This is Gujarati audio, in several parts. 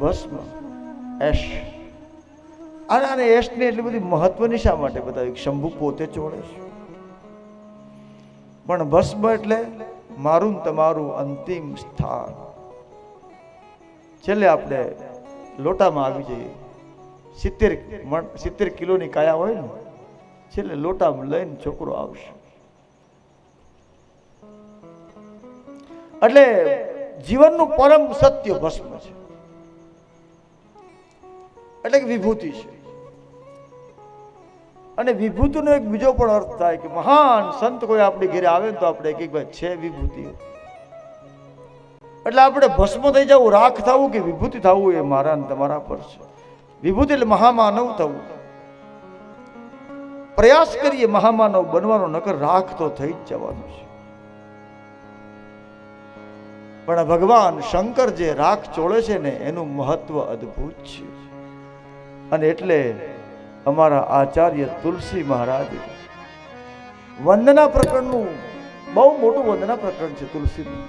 ભસ્મ એશ. અને આને એશને એટલી બધી મહત્વની શા માટે બતાવી? શંભુ પોતે ચોળે છે. પણ ભસ્મ એટલે મારું તમારું અંતિમ સ્થાન. છેલ્લે આપણે લોટામાં આવી જઈએ. સિત્તેર સિત્તેર કિલોની કાયા હોય ને, છેલ્લે લોટામાં લઈને છોકરો આવશે. એટલે જીવનનું પરમ સત્ય ભસ્મ છે. એટલે કે વિભૂતિ છે. અને વિભૂતિનો એક બીજો પણ અર્થ થાય કે મહાન સંત કોઈ આપણી ઘરે આવે ને તો આપણે કે ભાઈ છે વિભૂતિ. એટલે આપણે ભસ્મ થઈ જવું, રાખ થવું કે વિભૂતિ થવું એ મારા ને તમારા પર છે. વિભૂતિ એટલે મહામાનવ થવું. પ્રયાસ કરીએ મહામાનવ બનવાનો, નકર રાખ તો થઈ જ જવાનું છે. પણ ભગવાન શંકર જે રાખ ચોળે છે ને, એનું મહત્વ અદ્ભુત છે. અને એટલે અમારા આચાર્ય તુલસી મહારાજ વંદના પ્રકરણનું બહુ મોટું વંદના પ્રકરણ છે તુલસીનું.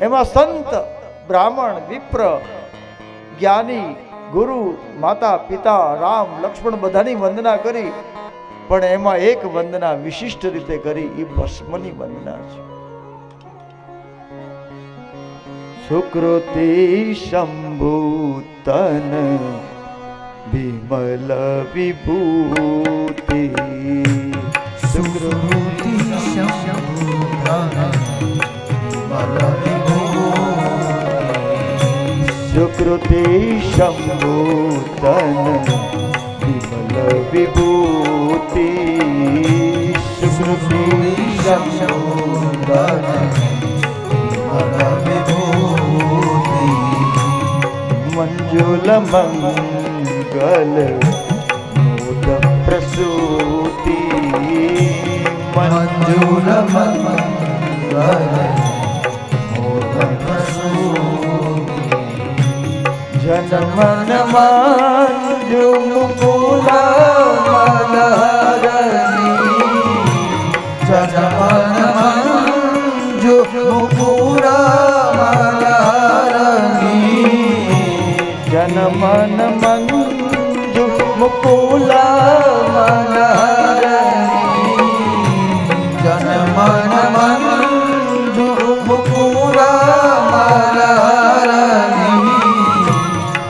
એમાં સંત, બ્રાહ્મણ, વિપ્ર, જ્ઞાની, ગુરુ, માતા, પિતા, રામ, લક્ષ્મણ બધાની વંદના કરી, પણ એમાં એક વંદના વિશિષ્ટ રીતે કરી એ ભસ્મની વંદના છે. સુકૃતિ શંભૂતન વિમલ વિભૂતિ સુકૃતિ સુકૃતિ શંભૂતન વિમલ વિભૂતિ સુકૃતિ મંજુલ મંગલ મોદ પ્રસૂતિ મંજુલ જનમન મંજુ મુકુલ જનમન મંજુ મુકુલ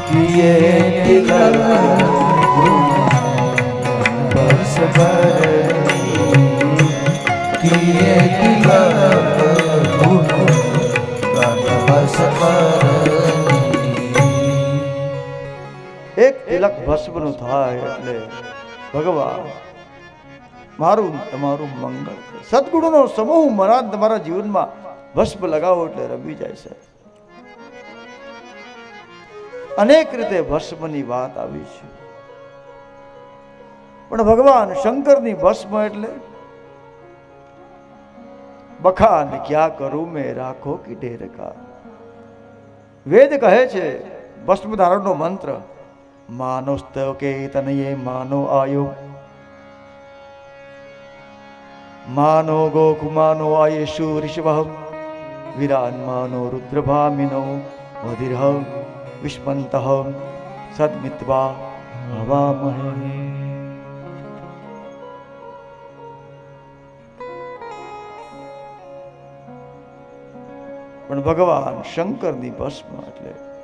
કિયે તિલક બસ ભરી એક તિલક ભસ્મનું થાય એટલે ભગવાન, મારું તમારું મંગળ. સદગુણોનો સમૂહ મરા તમારા જીવનમાં ભસ્મ લગાવો એટલે રમી જાય છે. અનેક રીતે ભસ્મની વાત આવી છે. પણ ભગવાન શંકરની ભસ્મ એટલે બખાન ક્યાં કરું મેં રાખો કે. ઢેરકા વેદ કહે છે ભસ્મ ધારણનો મંત્ર માનોસ્તવ કે તનયે માનો આયો. માનો ગોકુમાનો આયેશુ ઋષભ. વિરાન્માનો રુદ્રભામિનો મધિરહ વિષ્મંત, સદમિત્વા હવામહે પણ ભગવાન શંકરની ભસ્મ એટલે